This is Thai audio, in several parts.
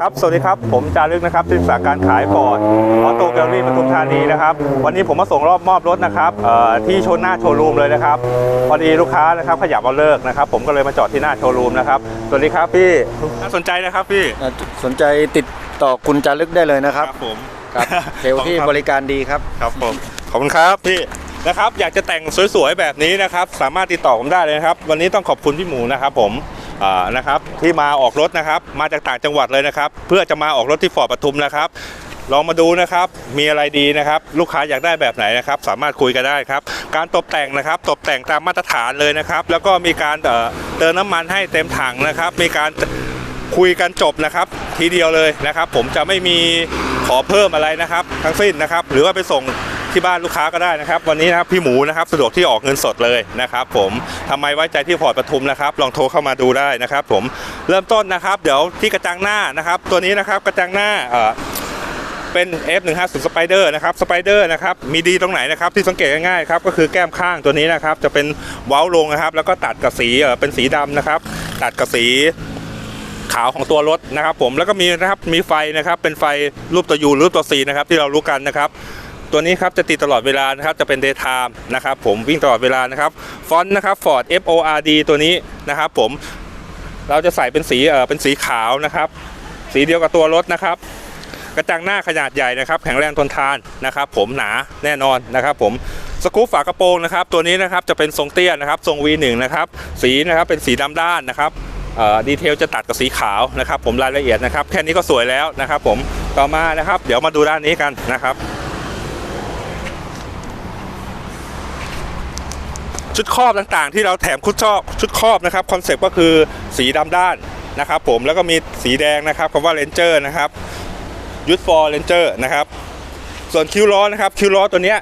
ครับ สวัสดีครับ ผมจารึกนะครับที่ปรึกษาการขายฟอร์ดออโต้แกลลี่ปทุมธานีนะครับ วันนี้ผมมาส่งรอบมอบรถนะครับเอ่อที่โชว์หน้าโชว์รูมเลยนะครับ พอดีลูกค้านะครับขยับเอาเลิกนะครับ ผมก็เลยมาจอดที่หน้าโชว์รูมนะครับ สวัสดีครับพี่น่าสนใจนะครับพี่อ่าสนใจติดต่อคุณจารึกได้เลยนะครับผมครับเซลล์ที่บริการดีครับ ครับผม ขอบคุณครับพี่นะครับ อยากจะแต่งสวยๆแบบนี้นะครับ สามารถติดต่อผมได้เลยนะครับ วันนี้ต้องขอบคุณพี่หมูนะครับผมอ่า นะครับที่มาออกรถนะครับมาจากต่างจังหวัดเลยนะครับ เพื่อจะมาออกรถที่ฟอร์ดปทุมนะครับลองมาดูนะครับ มีอะไรดีนะครับ ลูกค้าอยากได้แบบไหนนะครับ สามารถคุยกันได้ครับ การตกแต่งนะครับ ตกแต่งตามมาตรฐานเลยนะครับ แล้วก็มีการเอ่อเติมน้ำมันให้เต็มถังนะครับ มีการคุยกันจบนะครับ ทีเดียวเลยนะครับ ผมจะไม่มีขอเพิ่มอะไรนะครับ ทั้งสิ้นนะครับ หรือว่าไปส่ง ที่บ้านลูกค้าก็ได้นะครับ วันนี้นะครับพี่หมูนะครับสะดวกที่ออกเงินสดเลยนะครับ ผมทำไมไว้ใจที่พอร์ตปทุมนะครับ ลองโทรเข้ามาดูได้นะครับ ผมเริ่มต้นนะครับ เดี๋ยวที่กระจังหน้านะครับ ตัวนี้นะครับกระจังหน้าเอ่อเป็น F150 Spider นะครับ Spider นะครับ มีดีตรงไหนนะครับ ที่สังเกตง่ายๆครับ ก็คือแก้มข้างตัวนี้นะครับ จะเป็นเว้าลงนะครับ แล้วก็ตัดกับสีเป็นสีดำนะครับ ตัดกับสีขาวของตัวรถนะครับ ผม แล้วก็มีนะครับ มีไฟนะครับ เป็นไฟรูปตัว U รูปตัว C นะครับ ที่เรารู้กันนะครับ ตัวนี้ครับจะติดตลอดเวลานะครับจะเป็น daytime นะครับผมวิ่งตลอดเวลานะครับฟอนต์นะครับ Ford F O R D ตัวนี้นะครับผมเราจะใส่เป็นสีเออเป็นสีขาวนะครับ สีเดียวกับตัวรถนะครับ กระจังหน้าขนาดใหญ่นะครับ แข็งแรงทนทานนะครับ ผมหนาแน่นอนนะครับ ผมสกู๊ปฝากระโปรงนะครับ ตัวนี้นะครับจะเป็นทรงเตี้ยนะครับ ทรง V1 นะครับ สีนะครับเป็นสีดำด้านนะครับเอ่อดีเทลจะตัดกับสีขาวนะครับ ผมรายละเอียดนะครับ แค่นี้ก็สวยแล้วนะครับ ผมต่อมานะครับ เดี๋ยวมาดูด้านนี้กันนะครับ ชุดครอบต่างๆ ที่เราแถมชุดชอบชุดครอบนะครับคอนเซ็ปต์ก็คือสีดำด้านนะครับผมแล้วก็มีสีแดงนะครับคำว่าเลนเจอร์นะครับยูทฟอร์เรนเจอร์นะครับส่วนคิวล้อนะครับคิวล้อตัวเนี้ย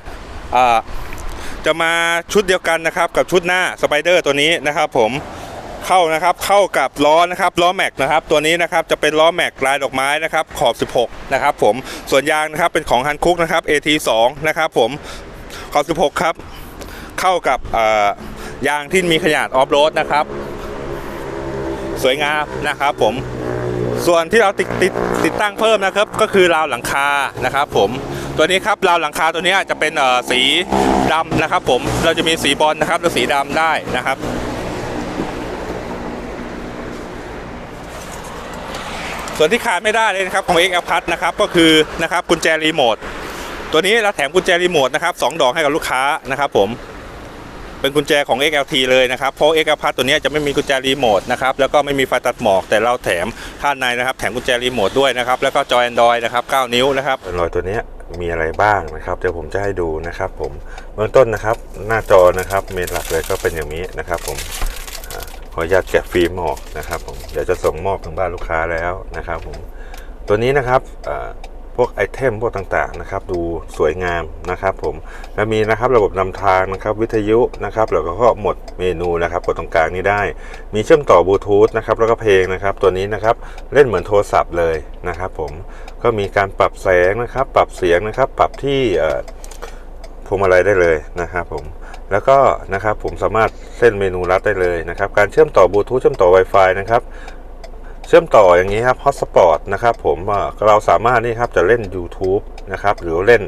จะมาชุดเดียวกันนะครับกับชุดหน้าสไปเดอร์ตัวนี้นะครับผมเข้านะครับเข้ากับล้อนะครับล้อแม็กนะครับตัวนี้นะครับจะเป็นล้อแม็กลายดอกไม้นะครับขอบ 16 นะครับผมส่วนยางนะครับเป็นของฮันคุกนะครับ AT2 นะครับผมขอบ 16 ครับ เข้ากับยางที่มีขนาดออฟโรดนะครับ สวยงามนะครับผมส่วนที่เราติดติดติดตั้งเพิ่มนะครับ ก็คือราวหลังคานะครับ ผมตัวนี้ครับราวหลังคาตัวนี้จะเป็นสีดำนะครับ ผมเราจะมีสีบอลนะครับและสีดำได้นะครับส่วนที่ขาดไม่ได้เลยนะครับของ XL Plus นะครับก็คือนะครับกุญแจรีโมทตัวนี้เราแถมกุญแจรีโมทนะครับสองดอกให้กับลูกค้านะครับผม เป็นกุญแจของ XLT เลยนะครับ เพราะ XL Plus ตัวนี้จะไม่มีกุญแจรีโมทนะครับ แล้วก็ไม่มีไฟตัดหมอกแต่เราแถมด้านในนะครับ แถมกุญแจรีโมทด้วยนะครับ แล้วก็จอย Android นะครับ 9 นิ้วนะครับ Android ตัวนี้มีอะไรบ้างนะครับ เดี๋ยวผมจะให้ดูนะครับผม เบื้องต้นนะครับ หน้าจอนะครับ เมนหลักเลยก็เป็นอย่างนี้นะครับผมขออนุญาตแกะฟิล์มออกนะครับผม เดี๋ยวจะส่งมอบถึงบ้านลูกค้าแล้วนะครับผม ตัวนี้นะครับ พวกไอเทมพวกต่างๆนะครับดูสวยงามนะครับผมแล้วมีนะครับระบบนำทางนะครับวิทยุนะครับแล้วก็หมดเมนูนะครับกดตรงกลางนี้ได้ มีเชื่อมต่อบลูทูธนะครับแล้วก็เพลงนะครับตัวนี้นะครับเล่นเหมือนโทรศัพท์เลยนะครับผมก็มีการปรับแสงนะครับ ปรับเสียงนะครับ ปรับที่พวงมาลัยได้เลยนะครับผมแล้วก็นะครับผมสามารถเส้นเมนูลัดได้เลยนะครับ การเชื่อมต่อบลูทูธเชื่อมต่อ Wi-Fi นะครับ เชื่อมต่ออย่างนี้ครับฮอตสปอร์ตนะครับผมเราสามารถนี่ครับจะเล่น YouTube นะครับหรือเล่น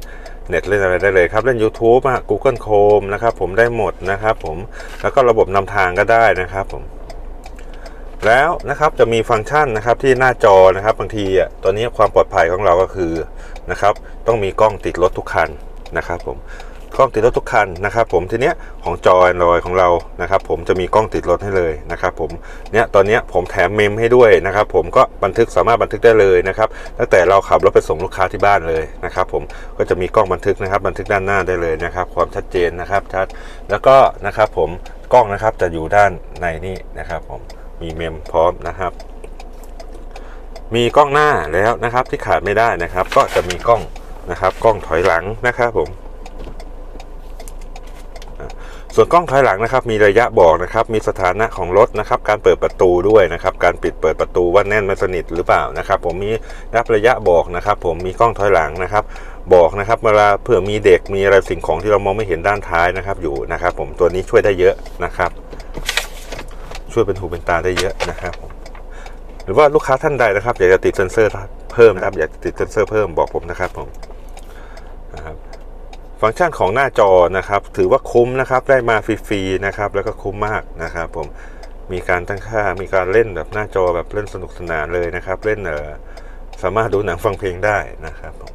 เน็ตเล่นอะไรได้เลยครับ เล่น YouTube อะ Google Chrome นะครับผมได้หมดนะครับผมแล้วก็ระบบนำทางก็ได้นะครับผมแล้วนะครับจะมีฟังก์ชันนะครับที่หน้าจอนะครับบางทีอะตัวนี้ความปลอดภัยของเราก็คือนะครับต้องมีกล้องติดรถทุกคันนะครับผม ล้องติดรถทุกคันนะครับผมทีเนี้ยของจอ Android ของเรานะครับผมจะมีกล้องติดรถให้เลยนะครับผมเนี่ยตอนเนี้ยผมแถมเมมให้ด้วยนะครับผมก็บันทึกสามารถบันทึกได้เลยนะครับตั้งแต่เราขับรถไปส่งลูกค้าที่บ้านเลยนะครับผมก็จะมีกล้องบันทึกนะครับบันทึกด้านหน้าได้เลยนะครับความชัดเจนนะครับชัดแล้วก็นะครับผมกล้องนะครับจะอยู่ด้านในนี่นะครับผมมีเมมพร้อมนะครับมีกล้องหน้าแล้วนะครับที่ขาดไม่ได้นะครับ ก็จะมีกล้องนะครับ กล้องถอยหลังนะครับผม ส่วนกล้องถอยหลังนะครับมีระยะบอกนะครับมีสถานะของรถนะครับการเปิดประตูด้วยนะครับการปิดเปิดประตูว่าแน่นไม่สนิทหรือเปล่านะครับ ผมมีรับระยะบอกนะครับ ผมมีกล้องถอยหลังนะครับ บอกนะครับเวลาเผื่อมีเด็กมีอะไรสิ่งของที่เรามองไม่เห็นด้านท้ายนะครับอยู่นะครับ ผมตัวนี้ช่วยได้เยอะนะครับ ช่วยเป็นหูเป็นตาได้เยอะนะครับหรือว่าลูกค้าท่านใดนะครับ อยากจะติดเซนเซอร์เพิ่มนะครับอยากติดเซนเซอร์เพิ่มบอกผมนะครับผมนะครับ ฟังก์ชันของหน้าจอนะครับ ถือว่าคุ้มนะครับได้มาฟรีๆนะครับ แล้วก็คุ้มมากนะครับ ผมมีการตั้งค่ามีการเล่นแบบหน้าจอแบบเล่นสนุกสนานเลยนะครับ เล่นเออสามารถดูหนังฟังเพลงได้นะครับผม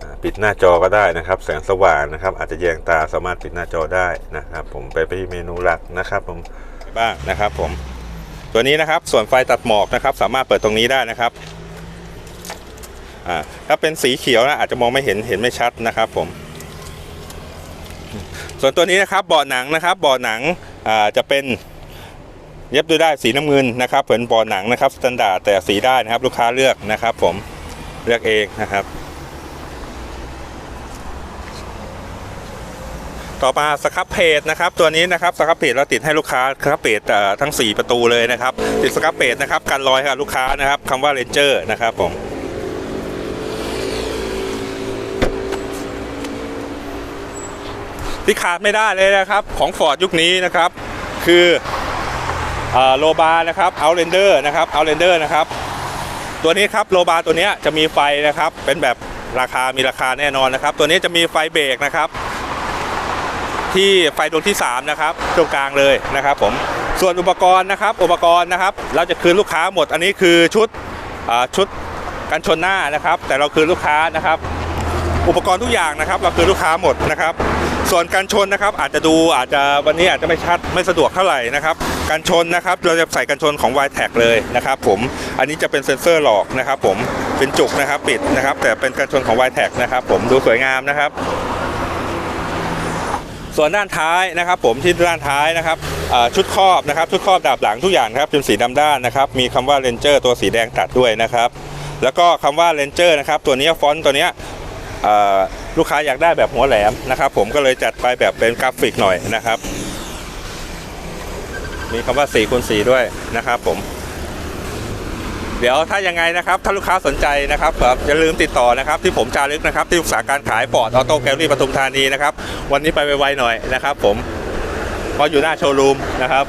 อ่าปิดหน้าจอก็ได้นะครับ แสงสว่างนะครับ อาจจะแยงตาสามารถปิดหน้าจอได้นะครับ ผมไปไปที่เมนูหลักนะครับ ผมบ้างนะครับ ผม ตัวนี้นะครับส่วนไฟตัดหมอกนะครับ สามารถเปิดตรงนี้ได้นะครับ อ่าถ้าเป็นสีเขียวนะอาจจะมองไม่เห็นเห็นไม่ชัดนะครับผม ส่วนตัวนี้นะครับเบาะหนังนะครับเบาะหนังอ่าจะเป็นเย็บด้วยได้สีน้ำเงินนะครับเหมือนเบาะหนังนะครับสแตนดาร์ดแต่สีได้นะครับ ลูกค้าเลือกนะครับ ผมเลือกเองนะครับ ต่อมาสครับเพจนะครับ ตัวนี้นะครับสครับเพจเราติดให้ลูกค้าสครับเพจทั้ง 4 ประตูเลยนะครับ ติดสครับเพจนะครับกันรอยให้กับลูกค้านะครับคำว่าเรนเจอร์นะครับผม ที่ขาดไม่ได้เลยนะครับ ของฟอร์ดยุคนี้นะครับ คือโลบานะครับเอาเรนเดอร์นะครับเอาเรนเดอร์นะครับ ตัวนี้ครับโลบาตัวนี้จะมีไฟนะครับ เป็นแบบราคามีราคาแน่นอนนะครับ ตัวนี้จะมีไฟเบรกนะครับ ที่ไฟดวงที่ 3 นะครับตรงกลางเลยนะครับ ผมส่วนอุปกรณ์นะครับ อุปกรณ์นะครับ เราจะคืนลูกค้าหมดอันนี้คือชุดชุดกันชนหน้านะครับ แต่เราคืนลูกค้านะครับ อุปกรณ์ทุกอย่างนะครับ เราคืนลูกค้าหมดนะครับ ส่วนการชนนะครับอาจจะดูอาจจะวันนี้อาจจะไม่ชัดไม่สะดวกเท่าไหร่นะครับการชนนะครับเราจะใส่กันชนของ y t a g เลยนะครับผมอันนี้จะเป็นเซ็นเซอร์หลอกนะครับผมเป็นจุกนะครับปิดนะครับ แต่เป็นการชนของ y t a g นะครับผมดูสวยงามนะครับส่วนด้านท้ายนะครับผมที่ด้านท้ายนะครับชุดครอบนะครับชุดครอบดาบหลังทุกอย่างครับเป็นสีดำด้านนะครับมีคำว่า Ranger ตัวสีแดงตัดด้วยนะครับ แล้วก็คำว่า Ranger นะครับตัวนี้ฟอนต์ตัวเนี้ย ลูกค้าอยากได้แบบหัวแหลมนะครับผมก็เลยจัดไปแบบเป็นกราฟิกหน่อยนะครับ มีคำว่า4คูณ4ด้วยนะครับผม เดี๋ยวถ้ายังไงนะครับถ้าลูกค้าสนใจนะครับครับอย่าลืมติดต่อนะครับที่ผมจารึกนะครับ ที่ปรึกษาการขายฟอดออโต้แกลลี่ปทุมธานีนะครับ วันนี้ไปไวๆหน่อยนะครับ ผมเพราะอยู่หน้าโชว์รูมนะครับ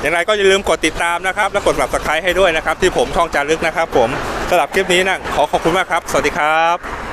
อย่างไรก็อย่าลืมกดติดตามนะครับ และกด subscribe ให้ด้วยนะครับ ที่ผมช่องจารึกนะครับ ผมสำหรับคลิปนี้นะขอขอบคุณมากครับ สวัสดีครับ